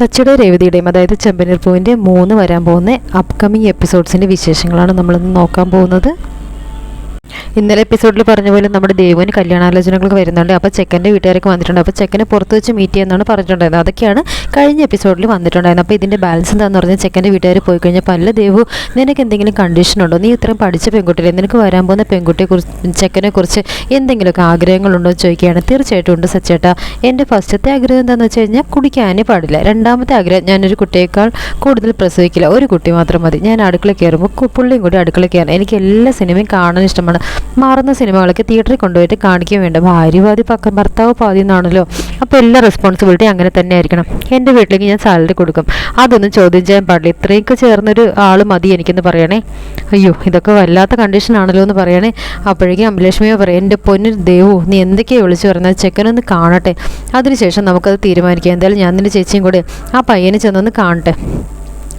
സച്ചിയുടെ രേവതിയുടെയും അതായത് ചെമ്പനീർ പൂവിന്റെ മൂന്ന് വരാൻ പോകുന്ന അപ്കമിങ് എപ്പിസോഡ്സിന്റെ വിശേഷങ്ങളാണ് നമ്മളിന്ന് നോക്കാൻ പോകുന്നത്. ഇന്നലെ എപ്പിസോഡിൽ പറഞ്ഞ പോലെ നമ്മുടെ ദേവുവിന് കല്യാണാലോചനകളൊക്കെ വരുന്നുണ്ട്. അപ്പോൾ ചെക്കന്റെ വീട്ടുകാരൊക്കെ വന്നിട്ടുണ്ട്. അപ്പോൾ ചെക്കനെ പുറത്ത് വെച്ച് മീറ്റ് ചെയ്യുന്നതാണ് പറഞ്ഞിട്ടുണ്ടായിരുന്നത്. അതൊക്കെയാണ് കഴിഞ്ഞ എപ്പിസോഡിൽ വന്നിട്ടുണ്ടായിരുന്നത്. അപ്പോൾ ഇതിന്റെ ബാലൻസ് എന്താണെന്ന് പറഞ്ഞാൽ ചെക്കന്റെ വീട്ടുകാർ പോയി കഴിഞ്ഞപ്പോൾ അല്ല ദേവു നിനക്ക് എന്തെങ്കിലും കണ്ടീഷൻ ഉണ്ടോ? നീ ഇത്രയും പഠിച്ച പെൺകുട്ടിയല്ലേ? നിനക്ക് വരാൻ പോകുന്ന പെൺകുട്ടിയെക്കുറിച്ച് ചെക്കനെ കുറിച്ച് എന്തെങ്കിലുമൊക്കെ ആഗ്രഹങ്ങളുണ്ടോ എന്ന് ചോദിക്കുകയാണ്. തീർച്ചയായിട്ടും ഉണ്ട് സച്ചേട്ടാ. എന്റെ ഫസ്റ്റത്തെ ആഗ്രഹം എന്താണെന്ന് വെച്ച് കഴിഞ്ഞാൽ കുടിക്കാനേ പാടില്ല. രണ്ടാമത്തെ ആഗ്രഹം ഞാനൊരു കുട്ടിയേക്കാൾ കൂടുതൽ പ്രസവിക്കില്ല. ഒരു കുട്ടി മാത്രം മതി. ഞാൻ അടുക്കള കയറുമ്പോൾ പുള്ളിയും കൂടി അടുക്കള കയറണം. എനിക്ക് എല്ലാ സിനിമയും കാണാൻ ഇഷ്ടമാണ് മാറുന്ന സിനിമകളൊക്കെ തിയേറ്ററിൽ കൊണ്ടുപോയിട്ട് കാണിക്കുകയും വേണ്ട. ഭാര്യ പാതി പക്കം ഭർത്താവ് പാതി എന്നാണല്ലോ. അപ്പോൾ എല്ലാ റെസ്പോൺസിബിലിറ്റി അങ്ങനെ തന്നെ ആയിരിക്കണം. എന്റെ വീട്ടിലേക്ക് ഞാൻ സാലറി കൊടുക്കും. അതൊന്നും ചോദ്യം ചെയ്യാൻ പാടില്ല. ഇത്രയൊക്കെ ചേർന്നൊരു ആൾ മതി എനിക്കെന്ന് പറയണേ. അയ്യോ ഇതൊക്കെ വല്ലാത്ത കണ്ടീഷൻ ആണല്ലോ എന്ന് പറയണേ. അപ്പോഴേക്കും അമ്പലക്ഷ്മിയോ പറയും എന്റെ പൊന്നു ദേവോ നീ എന്തൊക്കെയാണ് വിളിച്ചു പറഞ്ഞാൽ ചെക്കനൊന്ന് കാണട്ടെ. അതിനുശേഷം നമുക്കത് തീരുമാനിക്കാം. എന്തായാലും ഞാൻ നിന്റെ ചേച്ചിയും കൂടെ ആ പയ്യനെ ചെന്നൊന്ന് കാണട്ടെ.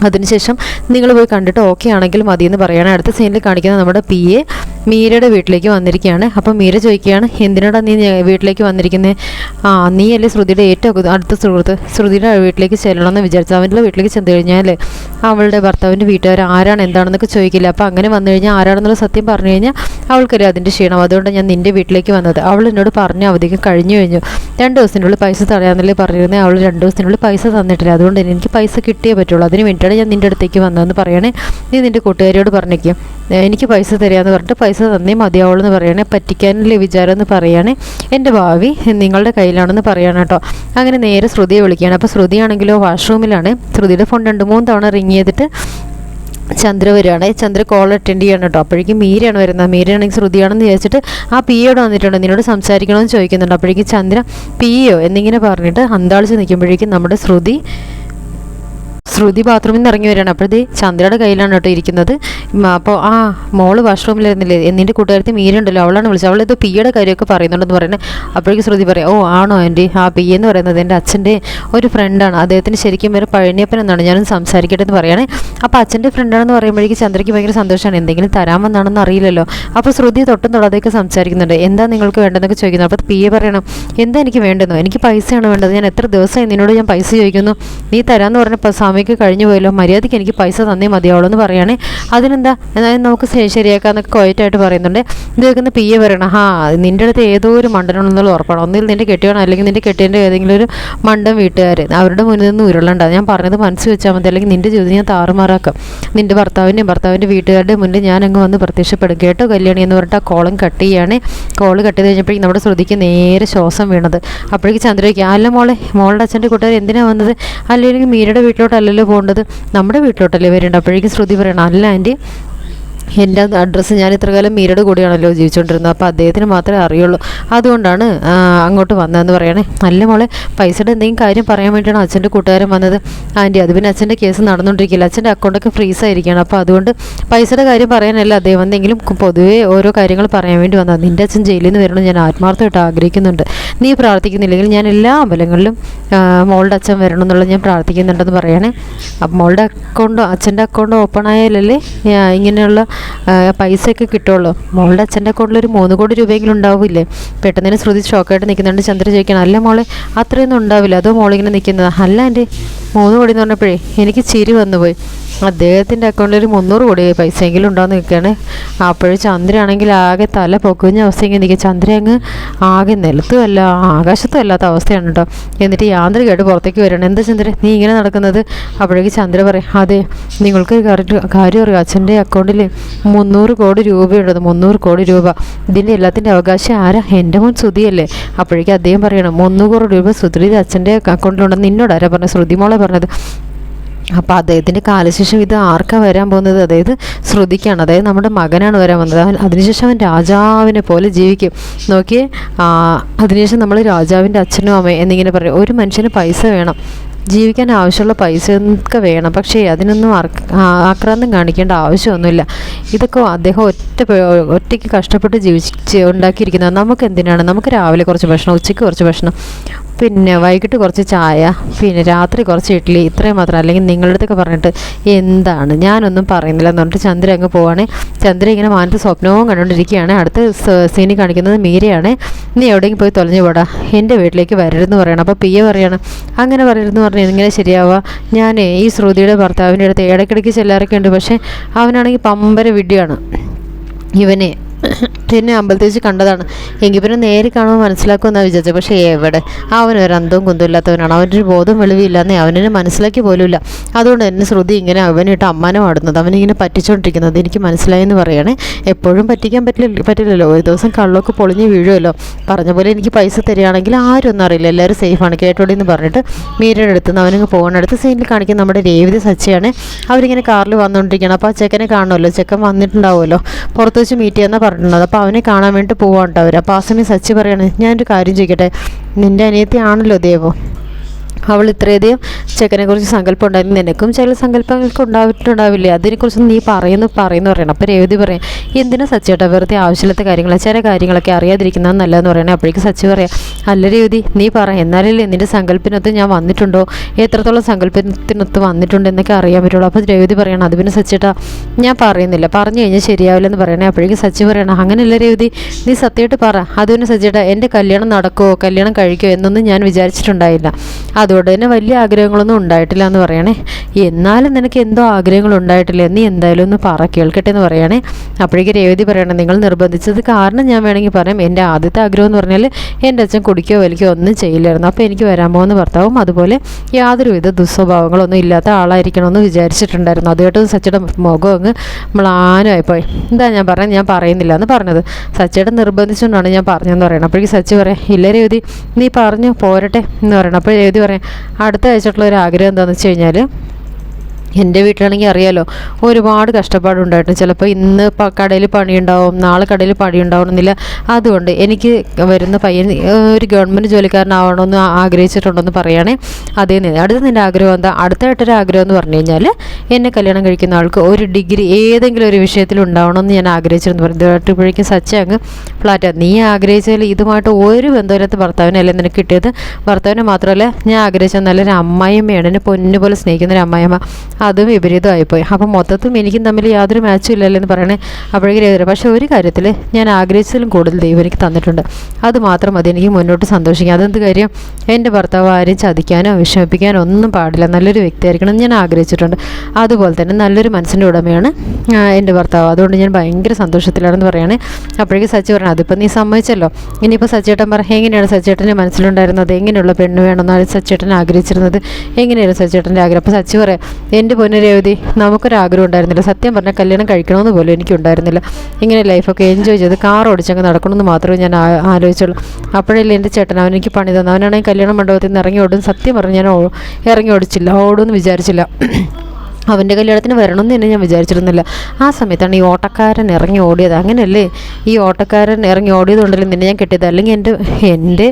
അതിനുശേഷം നിങ്ങൾ പോയി കണ്ടിട്ട് ഓക്കെ ആണെങ്കിൽ മതി എന്ന് പറയുകയാണ് അടുത്ത സീനിൽ കാണിക്കുന്നത് നമ്മുടെ പി എ മീരയുടെ വീട്ടിലേക്ക് വന്നിരിക്കുകയാണ്. അപ്പം മീര ചോദിക്കുകയാണ് എന്തിനാടാ നീ വീട്ടിലേക്ക് വന്നിരിക്കുന്നത് ആ നീ അല്ലേ ശ്രുതിയുടെ ഏറ്റവും അടുത്ത- സുഹൃത്ത്. ശ്രുതിയുടെ വീട്ടിലേക്ക് ചെല്ലണമെന്ന് വിചാരിച്ചു അവന്റെ വീട്ടിലേക്ക് ചെന്ന് കഴിഞ്ഞാൽ അവളുടെ ഭർത്താവിന്റെ വീട്ടുകാർ ആരാണ് എന്താണെന്നൊക്കെ ചോദിക്കില്ല. അപ്പോൾ അങ്ങനെ വന്നു കഴിഞ്ഞാൽ ആരാണെന്നുള്ള സത്യം പറഞ്ഞു കഴിഞ്ഞാൽ അവൾക്കറിയാം അതിന്റെ ക്ഷീണം. അതുകൊണ്ട് ഞാൻ നിന്റെ വീട്ടിലേക്ക് വന്നത്. അവൾ എന്നോട് പറഞ്ഞ അവധിക്ക് കഴിഞ്ഞു കഴിഞ്ഞു. രണ്ട് ദിവസത്തിനുള്ളിൽ പൈസ തടയാന്നല്ലേ പറഞ്ഞിരുന്നത് അവൾ രണ്ട് ദിവസത്തിനുള്ളിൽ പൈസ തന്നിട്ടില്ല. അതുകൊണ്ട് എനിക്ക് പൈസ കിട്ടിയേ പറ്റുള്ളൂ. അതിന് വേണ്ടിയിട്ടാണ് ഞാൻ നിന്റെ അടുത്തേക്ക് വന്നതെന്ന് പറയണേ. നീ നിന്റെ കൂട്ടുകാരിയോട് പറഞ്ഞേക്കും. എനിക്ക് പൈസ തരാമെന്ന് പറഞ്ഞിട്ട് പൈസ തന്നേ മതിയാവുള്ളൂ എന്ന് പറയണേ. പറ്റിക്കാനുള്ള വിചാരം എന്ന് പറയണേ. എന്റെ ഭാവി നിങ്ങളുടെ കയ്യിലാണെന്ന് പറയണം കേട്ടോ. അങ്ങനെ നേരെ ശ്രുതിയെ വിളിക്കുകയാണ്. അപ്പോൾ ശ്രുതിയാണെങ്കിലോ വാഷ്റൂമിലാണ്. ശ്രുതിയുടെ ഫോൺ രണ്ട് മൂന്ന് തവണ റിങ് ചെയ്തിട്ട് ചന്ദ്ര വരികയാണ്. ചന്ദ്ര കോൾ അറ്റൻഡ് ചെയ്യണം കേട്ടോ അപ്പോഴേക്കും മീരയാണ് വരുന്നത്. മീരയാണെങ്കിൽ ശ്രുതിയാണെന്ന് ചോദിച്ചിട്ട് ആ പി എയോട് വന്നിട്ടുണ്ട്. നിന്നോട് സംസാരിക്കണമെന്ന് ചോദിക്കുന്നുണ്ട്. അപ്പോഴേക്കും ചന്ദ്ര പി പിയോ എന്നിങ്ങനെ പറഞ്ഞിട്ട് അന്താളിച്ച് നിൽക്കുമ്പോഴേക്കും നമ്മുടെ ശ്രുതി ശ്രുതി ബാത്റൂമിൽ നിന്ന് ഇറങ്ങി വരികയാണ്. അപ്പോഴത്തെ ചന്ദ്രയുടെ കയ്യിലാണ് കേട്ടോ ഇരിക്കുന്നത്. അപ്പോൾ ആ മോൾ വാഷ്റൂമിലായിരുന്നില്ലേ എന്നിന്റെ കൂട്ടുകാരത്തി മീരുണ്ടല്ലോ അവളാണ് വിളിച്ചത്. അവളിത് പിയുടെ കാര്യമൊക്കെ പറയുന്നുണ്ടെന്ന് പറയുന്നത് അപ്പോഴേക്കും ശ്രുതി പറയാം ഓ ആണോ ആന്റി ആ പി എന്ന് പറയുന്നത് എന്റെ അച്ഛന്റെ ഒരു ഫ്രണ്ടാണ് അദ്ദേഹത്തിന് ശരിക്കും പേര് പഴനിയപ്പൻ എന്നാണ് ഞാനൊന്ന് സംസാരിക്കട്ടെ എന്ന് പറയുകയാണ് അപ്പോൾ അച്ഛന്റെ ഫ്രണ്ടാണെന്ന് പറയുമ്പോഴേക്കും ചന്ദ്രയ്ക്ക് ഭയങ്കര സന്തോഷമാണ് എന്തെങ്കിലും തരാമെന്നാണെന്ന് അറിയില്ലല്ലോ. അപ്പോൾ ശ്രുതി തൊട്ടും തൊടാതെയൊക്കെ സംസാരിക്കുന്നുണ്ട്. എന്താ നിങ്ങൾക്ക് വേണ്ടതെന്നൊക്കെ ചോദിക്കുന്നു. അപ്പോൾ പി എ പറയണം എന്താ എനിക്ക് വേണ്ടെന്നോ എനിക്ക് പൈസയാണ് വേണ്ടത്? ഞാൻ എത്ര ദിവസമായി നിന്നോട് ഞാൻ പൈസ ചോദിക്കുന്നു. നീ തരാമെന്ന് പറഞ്ഞപ്പോൾ സമയമൊക്കെ കഴിഞ്ഞു പോയല്ലോ. മര്യാദയ്ക്ക് എനിക്ക് പൈസ തന്നേ മതിയാവുള്ളൂ എന്ന് പറയുകയാണ് അതിനെന്താ? എന്നാലും നമുക്ക് ശരിയാക്കാം എന്നൊക്കെ ക്വയറ്റായിട്ട് പറയുന്നുണ്ട്. ഇത് കേൾക്കുന്ന പി എ പറയണം ഹാ നിന്റെ അടുത്ത് ഏതോ ഒരു മണ്ടനുണ്ടെന്നുള്ള ഉറപ്പാണ്? ഒന്നിൽ നിന്റെ കെട്ടിയാണ് അല്ലെങ്കിൽ നിന്റെ കെട്ടിയന്റെ ഏതെങ്കിലും ഒരു മണ്ടൻ വീട്ടുകാർ അവരുടെ മുന്നിൽ നിന്ന് ഉരുളണ്ട. ഞാൻ പറഞ്ഞത് മനസ്സ് വെച്ചാൽ മതി. അല്ലെങ്കിൽ നിന്റെ ജീവിതം ഞാൻ താറുമാറാക്കാം. നിന്റെ ഭർത്താവിന്റെയും ഭർത്താവിന്റെ വീട്ടുകാരുടെ മുന്നിൽ ഞാൻ അങ്ങ് വന്ന് പ്രത്യക്ഷപ്പെടും. കേട്ടോ കല്യാണി? എന്ന് പറഞ്ഞിട്ട് ആ കോളും കട്ട് ചെയ്യാണ്. കോൾ കട്ട് ചെയ്ത് കഴിഞ്ഞപ്പോഴേക്കും നമ്മുടെ ശ്രുതിക്ക് നേരെ ശ്വാസം വീണത്. അപ്പോഴേക്ക് ചന്ദ്രയ്ക്ക് അല്ല മോളെ മോളുടെ അച്ഛന്റെ കൂട്ടുകാർ എന്തിനാണ് വന്നത്? അല്ലെങ്കിൽ മീരയുടെ വീട്ടിലോട്ടല്ലല്ലോ പോകേണ്ടത് നമ്മുടെ വീട്ടിലോട്ടല്ലേ വരേണ്ട അപ്പോഴേക്കും ശ്രുതി പറയണം അല്ല ആന്റി എന്റെ അഡ്രസ്സ് ഞാൻ ഇത്ര കാലം മീരയുടെ കൂടെയാണല്ലോ ജീവിച്ചുകൊണ്ടിരുന്നത് അപ്പോൾ അദ്ദേഹത്തിന് മാത്രമേ അറിയുള്ളൂ. അതുകൊണ്ടാണ് അങ്ങോട്ട് വന്നതെന്ന് പറയണേ. നല്ല മോളെ പൈസയുടെ എന്തെങ്കിലും കാര്യം പറയാൻ വേണ്ടിയാണ് അച്ഛന്റെ കൂട്ടുകാരൻ വന്നത്. ആന്റി അത് പിന്നെ അച്ഛന്റെ കേസ് നടന്നുകൊണ്ടിരിക്കില്ല അച്ഛന്റെ അക്കൗണ്ടൊക്കെ ഫ്രീസ് ആയിരിക്കുകയാണ് അപ്പോൾ അതുകൊണ്ട് പൈസയുടെ കാര്യം പറയാനല്ല അദ്ദേഹം എന്തെങ്കിലും പൊതുവേ ഓരോ കാര്യങ്ങൾ പറയാൻ വേണ്ടി വന്നത്. നിന്റെ അച്ഛൻ ജയിലിൽ നിന്ന് വരണം ഞാൻ ആത്മാർത്ഥമായിട്ട് ആഗ്രഹിക്കുന്നുണ്ട്. നീ പ്രാർത്ഥിക്കുന്നില്ലെങ്കിൽ ഞാൻ എല്ലാ അമ്പലങ്ങളിലും മോളുടെ അച്ഛൻ വരണം എന്നുള്ളത് ഞാൻ പ്രാർത്ഥിക്കുന്നുണ്ടെന്ന് പറയണേ. അപ്പം മോളുടെ അക്കൗണ്ട് അച്ഛന്റെ അക്കൗണ്ട് ഓപ്പൺ ആയാലല്ലേ ഇങ്ങനെയുള്ള പൈസ പൈസയൊക്കെ കിട്ടുള്ളൂ. മോളുടെ അച്ഛന്റെ അക്കൗണ്ടിൽ ഒരു മൂന്ന് കോടി രൂപയെങ്കിലും ഉണ്ടാവില്ലേ? പെട്ടെന്ന് ശ്രുതി ഷോക്കായിട്ട് നിൽക്കുന്നുണ്ട് ചന്ദ്ര ചോദിക്കണം അല്ല മോളെ അത്രയൊന്നും ഉണ്ടാവില്ല. അതോ മോളിങ്ങനെ നിൽക്കുന്നത്? അല്ല എന്റെ മൂന്ന് കോടി എന്ന് പറഞ്ഞപ്പോഴേ എനിക്ക് ചിരി വന്നുപോയി. അദ്ദേഹത്തിന്റെ അക്കൗണ്ടിൽ ഒരു മുന്നൂറ് കോടി പൈസയെങ്കിലും ഉണ്ടാകുന്ന നിൽക്കുകയാണ്. അപ്പോഴും ചന്ദ്രയാണെങ്കിൽ ആകെ തല പൊക്കുഞ്ഞ അവസ്ഥയെങ്കിൽ നിൽക്കുക. ചന്ദ്ര അങ്ങ് ആകെ നിലത്തുമല്ല ആകാശത്തും അല്ലാത്ത അവസ്ഥയാണ് കേട്ടോ. എന്നിട്ട് യാന്ത്രികമായിട്ട് പുറത്തേക്ക് വരണം എന്താ ചന്ദ്ര നീ ഇങ്ങനെ നടക്കുന്നത്? അപ്പോഴേക്ക് ചന്ദ്ര പറയും അതെ നിങ്ങൾക്ക് കാര്യം അറിയാം? അച്ഛന്റെ അക്കൗണ്ടിൽ മുന്നൂറ് കോടി രൂപയുണ്ടത് മുന്നൂറ് കോടി രൂപ. ഇതിന്റെ എല്ലാത്തിന്റെ അവകാശം ആരാ? എന്റെ മോൻ ശ്രുതിയല്ലേ? അപ്പോഴേക്കും അദ്ദേഹം പറയണം മുന്നൂറ് രൂപ ശ്രുതിയുടെ അച്ഛന്റെ അക്കൗണ്ടിലുണ്ടെന്ന് നിന്നോട് ആരാ പറഞ്ഞത്? ശ്രുതിമോളെ പറഞ്ഞത്. അപ്പോൾ അദ്ദേഹത്തിന്റെ കാലശേഷം ഇത് ആർക്കാണ് വരാൻ പോകുന്നത്? അതായത് ശ്രുതിക്കാണ്. അതായത് നമ്മുടെ മകനാണ് വരാൻ വന്നത് അവൻ അതിനുശേഷം അവൻ രാജാവിനെ പോലെ ജീവിക്കും. നോക്കിയേ അതിനുശേഷം നമ്മൾ രാജാവിന്റെ അച്ഛനും അമ്മയും എന്നിങ്ങനെ പറയും. ഒരു മനുഷ്യന് പൈസ വേണം. ജീവിക്കാൻ ആവശ്യമുള്ള പൈസ ഒക്കെ വേണം. പക്ഷേ അതിനൊന്നും ആക്രാന്തം കാണിക്കേണ്ട ആവശ്യമൊന്നുമില്ല. ഇതൊക്കെ അദ്ദേഹം ഒറ്റ ഒറ്റയ്ക്ക് കഷ്ടപ്പെട്ട് ജീവിച്ച് ഉണ്ടാക്കിയിരിക്കുന്നത് നമുക്ക് എന്തിനാണ്? നമുക്ക് രാവിലെ കുറച്ച് ഭക്ഷണം ഉച്ചയ്ക്ക് കുറച്ച് ഭക്ഷണം പിന്നെ വൈകിട്ട് കുറച്ച് ചായ പിന്നെ രാത്രി കുറച്ച് ഇഡ്ഡലി ഇത്രയും മാത്രം. അല്ലെങ്കിൽ നിങ്ങളുടെ അടുത്തൊക്കെ പറഞ്ഞിട്ട് എന്താണ്? ഞാനൊന്നും പറയുന്നില്ല എന്ന് പറഞ്ഞിട്ട് ചന്ദ്ര അങ്ങ് പോവാണ്. ചന്ദ്ര ഇങ്ങനെ മാനത്ത് സ്വപ്നവും കണ്ടുകൊണ്ടിരിക്കുകയാണ്. അടുത്ത സീനി കാണിക്കുന്നത് മീരയാണ്. നീ എവിടെയെങ്കിലും പോയി തൊലഞ്ഞു പോടാ. എന്റെ വീട്ടിലേക്ക് വരരുതെന്ന് പറയണം. അപ്പോൾ പിയ പറയാണ്. അങ്ങനെ പറയരുതെന്ന് പറഞ്ഞു ഇങ്ങനെ ശരിയാവുക. ഞാനേ ഈ ശ്രുതിയുടെ ഭർത്താവിന്റെ അടുത്ത് ഇടയ്ക്കിടയ്ക്ക് ചെല്ലാറൊക്കെ ഉണ്ട് പക്ഷേ അവനാണെങ്കിൽ പമ്പര വിഡ്ഢിയാണ്. ഇവനെ അമ്പലത്തിൽ വെച്ച് കണ്ടതാണ്. എങ്കിൽ പിന്നെ നേരെ കാണുമ്പോൾ മനസ്സിലാക്കുമെന്നാണ് വിചാരിച്ചത്. പക്ഷേ എവിടെ? അവൻ ഒരു അന്തവും കുന്തവും ഇല്ലാത്തവനാണ് ഒരു ബോധം വെളിവില്ലാന്നേ അവനെ മനസ്സിലാക്കി പോലുമില്ല. അതുകൊണ്ട് എന്നെ ശ്രുതി ഇങ്ങനെ അവനിട്ട് അമ്മാനം ആടുന്നത് അവനിങ്ങനെ പറ്റിച്ചുകൊണ്ടിരിക്കുന്നത് എനിക്ക് മനസ്സിലായെന്ന് പറയണേ. എപ്പോഴും പറ്റിക്കാൻ പറ്റില്ല പറ്റില്ലല്ലോ. ഒരു ദിവസം കള്ളൊക്കെ പൊളിഞ്ഞ് വീഴുമല്ലോ. പറഞ്ഞ പോലെ എനിക്ക് പൈസ തരികയാണെങ്കിൽ ആരും ഒന്നും അറിയില്ല. എല്ലാവരും സേഫാണ് കേട്ടോടി എന്ന് പറഞ്ഞിട്ട് മീരയുടെ അടുത്ത് നിന്ന് അവനങ്ങ് പോകണം അടുത്ത സീനിൽ കാണിക്കുന്ന നമ്മുടെ രേവതി സച്ചയാണ്. അവരിങ്ങനെ കാറിൽ വന്നുകൊണ്ടിരിക്കുകയാണ് അപ്പോൾ ആ ചെക്കനെ കാണുമല്ലോ. ചെക്കൻ വന്നിട്ടുണ്ടാവുമല്ലോ. പുറത്ത് വെച്ച് മീറ്റ് ചെയ്യാമെന്നാണ് പറഞ്ഞിട്ടുള്ളത്. അപ്പോൾ അവനെ കാണാൻ വേണ്ടി അവർ അപ്പോൾ ആ സമയം സച്ചി പറയാണ് ഞാനൊരു കാര്യം ചോദിക്കട്ടെ നിന്റെ അനിയത്തി ആണല്ലോ ദേവോ. അവൾ ഇത്രയധികം ചെക്കനെ കുറിച്ച് സങ്കല്പം ഉണ്ടായിരുന്നു നിനക്കും ചില സങ്കല്പങ്ങൾക്ക് ഉണ്ടായിട്ടുണ്ടാവില്ലേ? അതിനെക്കുറിച്ച് നീ പറയുന്നു പറയുന്നു പറയണം. അപ്പോൾ രേവതി പറയാം എന്തിനാ സച്ചേട്ടാ വെറുതെ ആവശ്യമില്ലാത്ത കാര്യങ്ങൾ ചില കാര്യങ്ങളൊക്കെ അറിയാതിരിക്കുന്നത് നല്ലതെന്ന് പറയണേ. അപ്പോഴേക്കും സച്ചി പറയാം അല്ല രേവതി നീ പറ എന്നാലല്ലേ നിന്റെ സങ്കല്പത്തിനൊത്ത് ഞാൻ വന്നിട്ടുണ്ടോ? എത്രത്തോളം സങ്കല്പത്തിനൊത്ത് വന്നിട്ടുണ്ട് എന്നൊക്കെ അറിയാൻ പറ്റുള്ളൂ. അപ്പോൾ രേവതി പറയണം അത് പിന്നെ സച്ചേട്ടാ ഞാൻ പറയുന്നില്ല. പറഞ്ഞു കഴിഞ്ഞാൽ ശരിയാവില്ലെന്ന് പറയണേ. അപ്പോഴേക്കും സച്ചി പറയണം അങ്ങനെയല്ല രേവതി നീ സത്യമായിട്ട് പറ. അത് പിന്നെ സച്ചേട്ടാ എന്റെ കല്യാണം നടക്കുമോ കല്യാണം കഴിക്കുമോ എന്നൊന്നും ഞാൻ വിചാരിച്ചിട്ടുണ്ടായില്ല. അതുകൊണ്ട് തന്നെ വലിയ ആഗ്രഹങ്ങളൊന്നും ഉണ്ടായിട്ടില്ല എന്ന് പറയണേ. എന്നാലും നിനക്ക് എന്തോ ആഗ്രഹങ്ങൾ ഉണ്ടായിട്ടില്ല. നീ എന്തായാലും ഒന്ന് പറ കേൾക്കട്ടെ എന്ന് പറയണേ. അപ്പോഴേക്ക് രേവതി പറയണം നിങ്ങൾ നിർബന്ധിച്ചത് കാരണം ഞാൻ വേണമെങ്കിൽ പറയാം. എന്റെ ആദ്യത്തെ ആഗ്രഹം എന്ന് പറഞ്ഞാൽ എന്റെ അച്ഛൻ കുടിക്കോ വലിക്കോ ഒന്നും ചെയ്യില്ലായിരുന്നു. അപ്പോൾ എനിക്ക് വരാൻ പോകുന്ന ഭർത്താവും അതുപോലെ യാതൊരുവിധ ദുസ്വഭാവങ്ങളൊന്നും ഇല്ലാത്ത ആളായിരിക്കണമെന്ന് വിചാരിച്ചിട്ടുണ്ടായിരുന്നു. അത് കേട്ട് സച്ചിയുടെ മുഖം അങ്ങ് മ്ലാനമായിപ്പോയി. എന്താ ഞാൻ പറഞ്ഞത് ഞാൻ പറയുന്നില്ല എന്ന് പറഞ്ഞത്. സച്ചിയുടെ നിർബന്ധിച്ചുകൊണ്ടാണ് ഞാൻ പറഞ്ഞതെന്ന് പറയണം അപ്പോഴേക്ക് സച്ചി പറയാം ഇല്ല രേവതി നീ പറഞ്ഞു പോരട്ടെ എന്ന് പറയണം അപ്പോൾ രേവതി പറയാം അടുത്ത ആഴ്ചയിട്ടുള്ള ഒരു ആഗ്രഹം എന്താണെന്ന് വെച്ച് കഴിഞ്ഞാൽ എന്റെ വീട്ടിലാണെങ്കിൽ അറിയാലോ ഒരുപാട് കഷ്ടപ്പാടുണ്ടായിരുന്നു. ചിലപ്പോൾ ഇന്ന് കടയിൽ പണിയുണ്ടാവും നാളെ കടയിൽ പണി ഉണ്ടാവണമെന്നില്ല അതുകൊണ്ട് എനിക്ക് വരുന്ന പയ്യൻ ഒരു ഗവൺമെന്റ് ജോലിക്കാരനാവണമെന്ന് ആഗ്രഹിച്ചിട്ടുണ്ടെന്ന് പറയുകയാണേ. അതേ അടുത്ത നിന്റെ ആഗ്രഹം എന്താ? അടുത്തായിട്ടൊരു ആഗ്രഹം എന്ന് പറഞ്ഞു കഴിഞ്ഞാൽ എന്നെ കല്യാണം കഴിക്കുന്ന ആൾക്ക് ഒരു ഡിഗ്രി ഏതെങ്കിലും ഒരു വിഷയത്തിൽ ഉണ്ടാവണമെന്ന് ഞാൻ ആഗ്രഹിച്ചിരുന്നു. പറഞ്ഞു ഇതായിട്ടപ്പോഴേക്കും സച്ച അങ്ങ് ഫ്ലാറ്റ്. നീ ആഗ്രഹിച്ചാൽ ഇതുമായിട്ട് ഒരു ബന്ധമില്ലാത്ത ഭർത്താവിനല്ലേ നിനക്ക് കിട്ടിയത്? ഭർത്താവിനെ മാത്രമല്ല ഞാൻ ആഗ്രഹിച്ച നല്ലൊരു അമ്മായിയമ്മയാണ്. എന്നെ പൊന്നു പോലെ സ്നേഹിക്കുന്ന ഒരു അമ്മായിയമ്മ. അതും വിപരീതമായിപ്പോയി. അപ്പം മൊത്തത്തും എനിക്കും തമ്മിൽ യാതൊരു മാച്ചും ഇല്ലല്ലോ എന്ന് പറയണേ അപ്പോഴേക്കും രവി പക്ഷേ ഒരു കാര്യത്തിൽ ഞാൻ ആഗ്രഹിച്ചതിലും കൂടുതൽ ദൈവം എനിക്ക് തന്നിട്ടുണ്ട്. അത് മാത്രം മതി. എനിക്ക് മുന്നോട്ട് സന്തോഷിക്കാം അതെന്ത് കാര്യം? എന്റെ ഭർത്താവ് ആരെയും ചതിക്കാനോ വിഷമിപ്പിക്കാനോ ഒന്നും പാടില്ല. നല്ലൊരു വ്യക്തിയായിരിക്കണം എന്ന് ഞാൻ ആഗ്രഹിച്ചിട്ടുണ്ട്. അതുപോലെ തന്നെ നല്ലൊരു മനസ്സിന്റെ ഉടമയാണ് എന്റെ ഭർത്താവ്. അതുകൊണ്ട് ഞാൻ ഭയങ്കര സന്തോഷത്തിലാണെന്ന് പറയുകയാണ് അപ്പോഴേക്കും സച്ചി പറഞ്ഞു അതിപ്പോൾ നീ സമ്മതിച്ചല്ലോ? ഇനിയിപ്പോൾ സച്ചേട്ടൻ പറ എങ്ങനെയാണ് സച്ചേട്ടന്റെ മനസ്സിലുണ്ടായിരുന്നത്? എങ്ങനെയുള്ള പെണ്ണ് വേണമെന്നാണ് സച്ചേട്ടൻ ആഗ്രഹിച്ചിരുന്നത്? എങ്ങനെയാണ് സച്ചേട്ടന്റെ ആഗ്രഹം? അപ്പോൾ സച്ചി പറയാം പൊന്നു രേവതി നമുക്കൊരാഗ്രഹം ഉണ്ടായിരുന്നില്ല. സത്യം പറഞ്ഞാൽ കല്യാണം കഴിക്കണമെന്ന് പോലും എനിക്കുണ്ടായിരുന്നില്ല. ഇങ്ങനെ ലൈഫൊക്കെ എൻജോയ് ചെയ്ത് കാർ ഓടിച്ചങ്ങ് നടക്കണമെന്ന് മാത്രമേ ഞാൻ ആലോചിച്ചുള്ളൂ. അപ്പോഴല്ലേ എന്റെ ചേട്ടൻ അവൻ എനിക്ക് പണി തന്നു. അവനാണെങ്കിൽ കല്യാണ മണ്ഡപത്തിൽ നിന്ന് ഇറങ്ങി ഓടും. സത്യം പറഞ്ഞ് ഞാൻ ഇറങ്ങി ഓടിച്ചില്ല. ഓടുമെന്ന് വിചാരിച്ചില്ല. അവന്റെ കല്യാണത്തിന് വരണം എന്ന് തന്നെ ഞാൻ വിചാരിച്ചിരുന്നില്ല. ആ സമയത്താണ് ഈ ഓട്ടക്കാരൻ ഇറങ്ങി ഓടിയത്. അങ്ങനെയല്ലേ? ഈ ഓട്ടക്കാരൻ ഇറങ്ങി ഓടിയത് കൊണ്ടല്ലേ നിന്നെ ഞാൻ കെട്ടിയത്? അല്ലെങ്കിൽ എന്റെ എന്റെ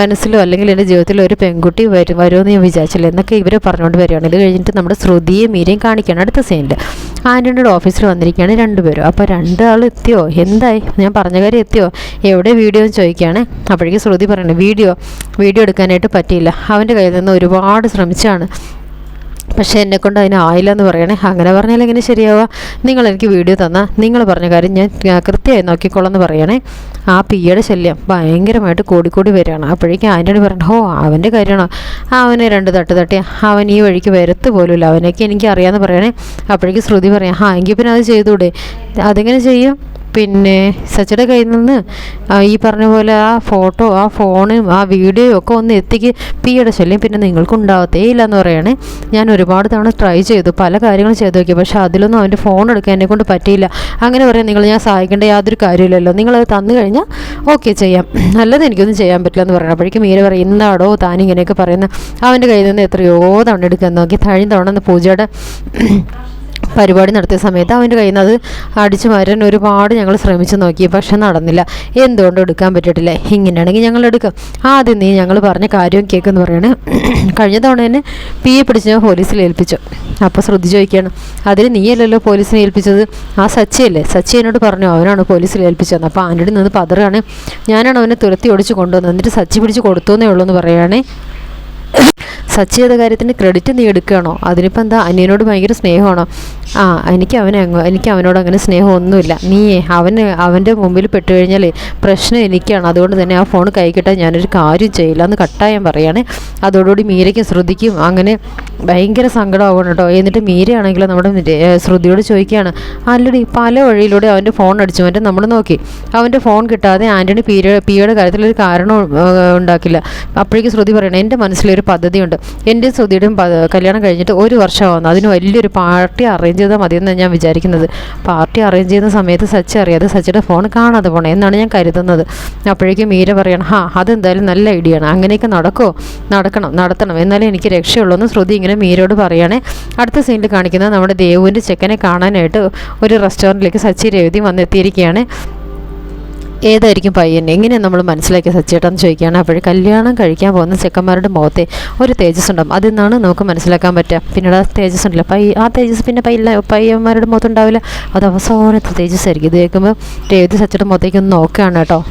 മനസ്സിലോ അല്ലെങ്കിൽ എന്റെ ജീവിതത്തിലോ ഒരു പെൺകുട്ടി വരും വരുമെന്ന് ഞാൻ വിചാരിച്ചില്ല. എന്നൊക്കെ ഇവരെ പറഞ്ഞുകൊണ്ട് വരികയാണ്. ഇത് കഴിഞ്ഞിട്ട് നമ്മുടെ ശ്രുതിയെ മീരയും കാണിക്കുകയാണ് അടുത്ത സീനിൽ ആന്റണിയുടെ ഓഫീസിൽ വന്നിരിക്കുകയാണ് രണ്ടുപേരും. അപ്പോൾ രണ്ടാൾ എത്തിയോ? എന്തായി? ഞാൻ പറഞ്ഞ കാര്യം എത്തിയോ? എവിടെ വീഡിയോ എന്ന് ചോദിക്കുകയാണ്. അപ്പോഴേക്കും ശ്രുതി പറയണേ വീഡിയോ വീഡിയോ എടുക്കാനായിട്ട് പറ്റിയില്ല. അവന്റെ കയ്യിൽ നിന്ന് ഒരുപാട് ശ്രമിച്ചാണ്. പക്ഷേ എന്നെ കൊണ്ട് അതിന് ആയില്ല എന്ന് പറയണേ. അങ്ങനെ പറഞ്ഞാൽ എങ്ങനെ ശരിയാവുക? നിങ്ങൾ എനിക്ക് വീഡിയോ തന്നാൽ നിങ്ങൾ പറഞ്ഞ കാര്യം ഞാൻ കൃത്യമായി നോക്കിക്കോളാം എന്ന് പറയണേ. ആ പിയുടെ ശല്യം ഭയങ്കരമായിട്ട് കൂടിക്കൂടി വരികയാണ്. അപ്പോഴേക്കും ആന്റണി പറഞ്ഞു ഓ അവന്റെ കാര്യമാണോ? അവനെ രണ്ട് തട്ട് തട്ടി അവൻ ഈ വഴിക്ക് വരത്ത് പോലുമില്ല. അവനൊക്കെ എനിക്ക് അറിയാമെന്ന് പറയണേ. അപ്പോഴേക്കും ശ്രുതി പറയാം ആ എങ്കിൽ പിന്നെ അത് ചെയ്തൂടെ? അതെങ്ങനെ ചെയ്യും? പിന്നെ സച്ചിയുടെ കയ്യിൽ നിന്ന് ഈ പറഞ്ഞ പോലെ ആ ഫോട്ടോ ആ ഫോണും ആ വീഡിയോയും ഒക്കെ ഒന്ന് എത്തിക്ക് പിയുടെ ശല്യം പിന്നെ നിങ്ങൾക്ക് ഉണ്ടാവത്തേ ഇല്ല എന്ന് പറയാണ്. ഞാൻ ഒരുപാട് തവണ ട്രൈ ചെയ്തു പല കാര്യങ്ങളും ചെയ്തു നോക്കി പക്ഷെ അതിലൊന്നും അവന്റെ ഫോൺ എടുക്കാൻ എന്നെ കൊണ്ട് പറ്റിയില്ല. അങ്ങനെ പറയാം നിങ്ങൾ ഞാൻ സഹായിക്കേണ്ട യാതൊരു കാര്യമില്ലല്ലോ നിങ്ങളത് തന്നു കഴിഞ്ഞാൽ ഓക്കെ ചെയ്യാം. നല്ലത് എനിക്കൊന്നും ചെയ്യാൻ പറ്റില്ല എന്ന് പറയണം. അപ്പോഴേക്കും മീര പറയും ഇന്നാടോ താൻ ഇങ്ങനെയൊക്കെ പറയുന്ന? അവന്റെ കയ്യിൽ നിന്ന് എത്രയോ തവണ എടുക്കാൻ നോക്കി. കഴിഞ്ഞ തവണ പൂജയുടെ പരിപാടി നടത്തിയ സമയത്ത് അവന്റെ കയ്യിൽ നിന്ന് അത് അടിച്ചു മാറ്റാൻ ഒരുപാട് ഞങ്ങൾ ശ്രമിച്ചു നോക്കി പക്ഷെ നടന്നില്ല. എന്തുകൊണ്ട് എടുക്കാൻ പറ്റിയിട്ടില്ല? ഇങ്ങനെയാണെങ്കിൽ ഞങ്ങൾ എടുക്കാം. ആദ്യം നീ ഞങ്ങൾ പറഞ്ഞ കാര്യം കേൾക്കെന്ന് പറയണേ. കഴിഞ്ഞ തവണ തന്നെ പി എ പിടിച്ച് ഞാൻ പോലീസിൽ ഏൽപ്പിച്ചു. അപ്പോൾ ശ്രദ്ധിച്ച് ചോദിക്കുകയാണ് അതിന് നീയല്ലല്ലോ പോലീസിനെ ഏൽപ്പിച്ചത്? ആ സച്ചിയല്ലേ. സച്ചി എന്നോട് പറഞ്ഞു അവനാണ് പോലീസിൽ ഏൽപ്പിച്ചതെന്ന്. അപ്പോൾ ആന്റെ നിന്ന് പതറാണ് ഞാനാണ് അവനെ തുരത്തി ഓടിച്ച് കൊണ്ടുവന്നത്. എന്നിട്ട് സച്ചി പിടിച്ച് കൊടുത്തു എന്നേ ഉള്ളൂ എന്ന് പറയുകയാണേ. സച്ചി ചെയ്ത കാര്യത്തിന് ക്രെഡിറ്റ് നീ എടുക്കുകയാണോ? അതിനിപ്പോൾ എന്താ? അനിയനോട് ഭയങ്കര സ്നേഹമാണോ? ആ എനിക്ക് അവനെ എനിക്ക് അവനോട് അങ്ങനെ സ്നേഹമൊന്നുമില്ല. നീയേ അവന് അവന്റെ മുമ്പിൽ പെട്ട് കഴിഞ്ഞാൽ പ്രശ്നം എനിക്കാണ്. അതുകൊണ്ട് തന്നെ ആ ഫോൺ കൈ കിട്ടാൻ ഞാനൊരു കാര്യം ചെയ്യില്ല എന്ന് കട്ടായം പറയുകയാണെ അതോടുകൂടി മീരയ്ക്ക് ശ്രുതിക്കും അങ്ങനെ ഭയങ്കര സങ്കടമാകണം കേട്ടോ. എന്നിട്ട് മീരയാണെങ്കിലും നമ്മുടെ ശ്രുതിയോട് ചോദിക്കുകയാണ് അല്ലടി പല വഴിയിലൂടെ അവന്റെ ഫോൺ അടിച്ചു. മറ്റേ നമ്മൾ നോക്കി അവന്റെ ഫോൺ കിട്ടാതെ ആന്റണി പീര പിയുടെ കാര്യത്തിലൊരു കാരണം ഉണ്ടാക്കില്ല. അപ്പോഴേക്കും ശ്രുതി പറയണേ എന്റെ മനസ്സിലൊരു പദ്ധതിയുണ്ട്. എന്റെ സുധിയുടെയും കല്യാണം കഴിഞ്ഞിട്ട് ഒരു വർഷമാകുന്നു അതിന് വലിയൊരു പാർട്ടി അറേഞ്ച് ചെയ്താൽ മതിയെന്നാണ് ഞാൻ വിചാരിക്കുന്നത്. പാർട്ടി അറേഞ്ച് ചെയ്യുന്ന സമയത്ത് സച്ചി അറിയാതെ സച്ചിയുടെ ഫോൺ കാണാതെ പോകണം എന്നാണ് ഞാൻ കരുതുന്നത്. അപ്പോഴേക്കും മീര പറയണം ഹാ അതെന്തായാലും നല്ല ഐഡിയ ആണ്. അങ്ങനെയൊക്കെ നടക്കോ? നടക്കണം നടത്തണം. എന്നാലേ എനിക്ക് രക്ഷയുള്ളൂ എന്ന് ശ്രുതി ഇങ്ങനെ മീരോട് പറയുകയാണേ അടുത്ത സീനിൽ കാണിക്കുന്നത് നമ്മുടെ ദേവുവിന്റെ ചെക്കനെ കാണാനായിട്ട് ഒരു റെസ്റ്റോറന്റിലേക്ക് സച്ചി രേവതി വന്നെത്തിയിരിക്കുകയാണ്. ഏതായിരിക്കും പയ്യൻ എങ്ങനെയാണ് നമ്മൾ മനസ്സിലാക്കിയ? സച്ചേട്ടാന്ന് ചോദിക്കുകയാണ്. അപ്പോൾ കല്യാണം കഴിക്കാൻ പോകുന്ന ചെക്കന്മാരുടെ മുഖത്തെ ഒരു തേജസ് ഉണ്ടാവും അതിൽ നിന്നാണ് നമുക്ക് മനസ്സിലാക്കാൻ പറ്റുക. പിന്നീട് ആ തേജസ് ഉണ്ടല്ലോ. പയ്യ ആ തേജസ് പിന്നെ പയ്യ പയ്യന്മാരുടെ മുഖത്തുണ്ടാവില്ല. അത് അവസാനത്തെ തേജസ് ആയിരിക്കും. ഇത് കേൾക്കുമ്പോൾ രേവതി സച്ചയുടെ മുഖത്തേക്ക് ഒന്ന് നോക്കുകയാണ് കേട്ടോ.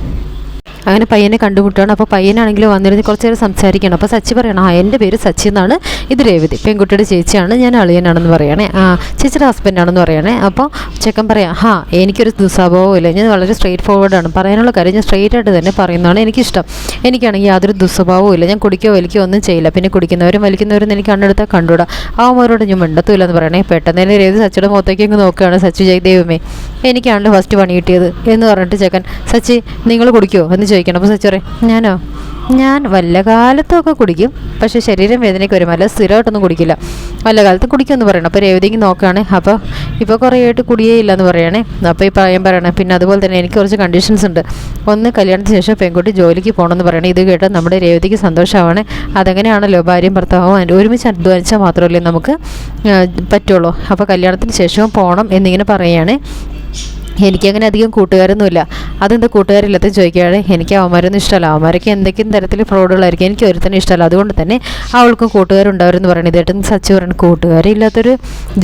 അങ്ങനെ പയ്യനെ കണ്ടുമുട്ടുകയാണ്. അപ്പോൾ പയ്യനാണെങ്കിൽ വന്നിരുന്ന് കുറച്ച് നേരം സംസാരിക്കണം. അപ്പോൾ സച്ചി പറയണം ആ എന്റെ പേര് സച്ചി എന്നാണ്. ഇത് രേവതി. പെൺകുട്ടിയുടെ ചേച്ചിയാണ്. ഞാൻ അളിയനാണെന്ന് പറയണേ. ആ ചേച്ചിയുടെ ഹസ്ബൻഡാണെന്ന് പറയണേ. അപ്പോൾ ചെക്കൻ പറയാം ഹാ എനിക്കൊരു ദുസ്വഭാവവും ഇല്ല. ഞാൻ വളരെ സ്ട്രെയിറ്റ് ഫോർവേഡാണ് പറയാനുള്ള കാര്യം ഞാൻ സ്ട്രെയിറ്റ് ആയിട്ട് തന്നെ പറയുന്നതാണ് എനിക്കിഷ്ടം. എനിക്കാണെങ്കിൽ യാതൊരു ദുസ്വഭാവവും ഇല്ല. ഞാൻ കുടിക്കോ വലിക്കോ ഒന്നും ചെയ്യില്ല. പിന്നെ കുടിക്കുന്നവരും വലിക്കുന്നവരും എനിക്ക് കണ്ടെടുത്താൽ കണ്ടുകൂടാ അവന്മാരോട് ഞാൻ മിണ്ടത്തുമില്ല എന്ന് പറയണേ. പെട്ടെന്ന് രേവതി സച്ചിയുടെ മുഖത്തേക്ക് അങ്ങ് നോക്കുകയാണ്. സച്ചി ജയ് ദൈവമേ എനിക്കാണല്ലോ ഫസ്റ്റ് പണി കിട്ടിയത്. എന്ന് പറഞ്ഞിട്ട് ചെക്കൻ സച്ചി നിങ്ങൾ കുടിക്കുമോ എന്ന് ചോദിക്കണം. അപ്പോൾ സച്ചി പറയും ഞാനോ? ഞാൻ വല്ല കാലത്തൊക്കെ കുടിക്കും. പക്ഷെ ശരീരം വേദനയ്ക്ക് വരും അല്ല സ്ഥിരമായിട്ടൊന്നും കുടിക്കില്ല. വല്ല കാലത്ത് കുടിക്കുമെന്ന് പറയണം. അപ്പോൾ രേവതിക്ക് നോക്കുകയാണ് അപ്പോൾ ഇപ്പോൾ കുറേ ആയിട്ട് കുടിയേ ഇല്ല എന്ന് പറയണേ. അപ്പോൾ ഈ പറയാൻ പറയണേ പിന്നെ അതുപോലെ തന്നെ എനിക്ക് കുറച്ച് കണ്ടീഷൻസ് ഉണ്ട്. ഒന്ന് കല്യാണത്തിന് ശേഷം പെൺകുട്ടി ജോലിക്ക് പോകണമെന്ന് പറയണേ. ഇത് കേട്ട് നമ്മുടെ രേവതിക്ക് സന്തോഷമാണ്. അതെങ്ങനെയാണല്ലോ ഭാര്യയും ഭർത്താവും ഒരുമിച്ച് അധ്വാനിച്ചാൽ മാത്രമല്ലേ നമുക്ക് പറ്റുള്ളൂ. അപ്പോൾ കല്യാണത്തിന് ശേഷവും പോകണം എന്നിങ്ങനെ പറയുകയാണ് എനിക്കങ്ങനെ അധികം കൂട്ടുകാരൊന്നുമില്ല. അതെന്താ കൂട്ടുകാരില്ലാത്ത ചോദിക്കുകയാണ്. എനിക്ക് അവന്മാരൊന്നും ഇഷ്ടമല്ല. അവന്മാരൊക്കെ എന്തെങ്കിലും തരത്തിൽ ഫ്രോഡുകളായിരിക്കും എനിക്ക് ഒരുത്തന്നെ ഇഷ്ടമല്ല. അതുകൊണ്ട് തന്നെ അവൾക്കും കൂട്ടുകാരുണ്ടാവരെന്ന് പറയുന്നത് ഏട്ടൻ സച്ച് പറയുന്നത് കൂട്ടുകാരില്ലാത്തൊരു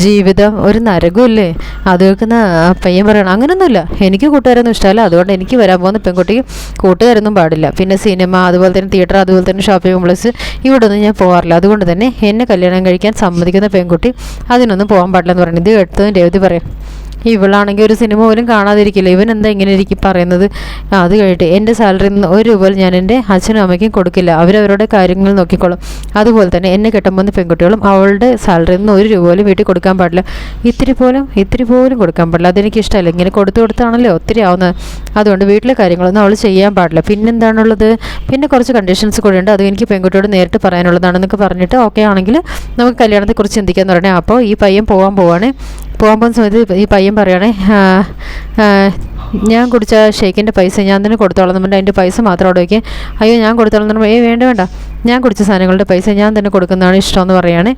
ജീവിതം ഒരു നരകമല്ലേ? അത് കേൾക്കുന്ന പയ്യൻ പറയണം അങ്ങനെയൊന്നുമില്ല എനിക്ക് കൂട്ടുകാരൊന്നും ഇഷ്ടമല്ല. അതുകൊണ്ട് എനിക്ക് വരാൻ പോകുന്ന പെൺകുട്ടിക്ക് കൂട്ടുകാരൊന്നും പാടില്ല. പിന്നെ സിനിമ അതുപോലെ തന്നെ തിയേറ്റർ അതുപോലെ തന്നെ ഷോപ്പിംഗ് കോംപ്ലക്സ് ഇവിടെ ഒന്നും ഞാൻ പോകാറില്ല അതുകൊണ്ട് തന്നെ എന്നെ കല്യാണം കഴിക്കാൻ സമ്മതിക്കുന്ന പെൺകുട്ടി അതിനൊന്നും പോകാൻ പാടില്ല എന്ന് പറയുന്നത് കേട്ടതും രേവതി പറയും. ഇവളാണെങ്കിൽ ഒരു സിനിമ പോലും കാണാതിരിക്കില്ല. ഇവൻ എന്താ ഇങ്ങനെ ഇരിക്കും പറയുന്നത്? അത് കഴിഞ്ഞിട്ട് എന്റെ സാലറിയിൽ നിന്ന് ഒരു രൂപ ഞാൻ എന്റെ അച്ഛനും അമ്മയ്ക്കും കൊടുക്കില്ല. അവരവരുടെ കാര്യങ്ങൾ നോക്കിക്കോളും. അതുപോലെ തന്നെ എന്നെ കെട്ടുമ്പോൾ പെൺകുട്ടികളും അവളുടെ സാലറിയിൽ നിന്ന് ഒരു രൂപ പോലും വീട്ടിൽ കൊടുക്കാൻ പാടില്ല. ഇത്തിരി പോലും ഇത്തിരി പോലും കൊടുക്കാൻ പാടില്ല. അതെനിക്ക് ഇഷ്ടമല്ല. ഇങ്ങനെ കൊടുത്തു കൊടുത്താണല്ലോ ഒത്തിരി ആവുന്നത്. അതുകൊണ്ട് വീട്ടിലെ കാര്യങ്ങളൊന്നും അവൾ ചെയ്യാൻ പാടില്ല. പിന്നെന്താണുള്ളത്? പിന്നെ കുറച്ച് കണ്ടീഷൻസ് കൂടെ ഉണ്ട്. അത് എനിക്ക് പെൺകുട്ടിയോട് നേരിട്ട് പറയാനുള്ളതാണെന്നൊക്കെ പറഞ്ഞിട്ട് ഓക്കെ ആണെങ്കിൽ നമുക്ക് കല്യാണത്തെക്കുറിച്ച് ചിന്തിക്കാന്ന് പറഞ്ഞാൽ അപ്പോൾ ഈ പയ്യൻ പോകാൻ പോവാണ്. പോകുന്ന സമയത്ത് ഈ പയ്യൻ പറയണേ "ആ, ആ, ഞാൻ കുടിച്ച ഷേക്കിന്റെ പൈസ ഞാൻ തന്നെ കൊടുത്തോളാം. എന്ന് പറഞ്ഞിട്ട് അതിന്റെ പൈസ മാത്രം അവിടെ വയ്ക്കുക. അയ്യോ ഞാൻ കൊടുത്തോളാം. എന്ന് ഏയ് വേണ്ട വേണ്ട. ഞാൻ കുടിച്ച സാധനങ്ങളുടെ പൈസ ഞാൻ തന്നെ കൊടുക്കുന്നതാണ് ഇഷ്ടമെന്ന് പറയുകയാണ്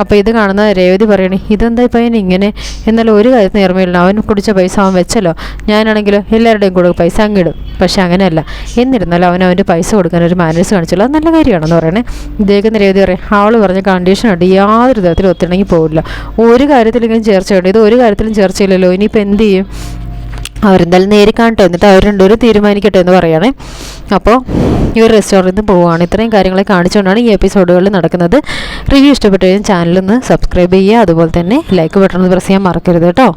അപ്പോൾ ഇത് കാണുന്ന രേവതി പറയണേ ഇതെന്താ പയ്യൻ ഇങ്ങനെ? എന്നാലും ഒരു കാര്യത്തിന് ഓർമ്മയില്ല. അവൻ കുടിച്ച പൈസ അവൻ വെച്ചല്ലോ. ഞാനാണെങ്കിലോ എല്ലാവരുടെയും കൂടെ പൈസ അങ്ങിടും പക്ഷെ അങ്ങനെയല്ല. എന്നിരുന്നാലും അവൻ അവന്റെ പൈസ കൊടുക്കാൻ ഒരു മാനേഴ്സ് കാണിച്ചല്ലോ. അത് നല്ല കാര്യമാണെന്ന് പറയണേ. ഇദ്ദേഹത്തിന് രേവതി പറയും അവൾ പറഞ്ഞ കണ്ടീഷൻ ഉണ്ട് യാതൊരു തരത്തിലും ഒത്തിണങ്ങി പോകില്ല ഒരു കാര്യത്തിലെങ്കിലും ചേർച്ചയുണ്ട്. ഇത് ഒരു കാര്യത്തിലും ചേർച്ചയില്ലല്ലോ. ഇനിയിപ്പോൾ എന്ത് ചെയ്യും? അവരെന്തായാലും നേരി കാണട്ടെ. എന്നിട്ട് അവർ രണ്ടുപേരും തീരുമാനിക്കട്ടെ എന്ന് പറയുകയാണ് അപ്പോൾ ഈ ഒരു റെസ്റ്റോറന്റിൽ പോവുകയാണ് ഇത്രയും കാര്യങ്ങളെ കാണിച്ചുകൊണ്ടാണ് ഈ എപ്പിസോഡുകളിൽ നടക്കുന്നത്. റിവ്യൂ ഇഷ്ടപ്പെട്ടു കഴിഞ്ഞാൽ ചാനലൊന്ന് സബ്സ്ക്രൈബ് ചെയ്യുക. അതുപോലെ തന്നെ ലൈക്ക് ബട്ടൺ പ്രസ് ചെയ്യാൻ മറക്കരുത് കേട്ടോ.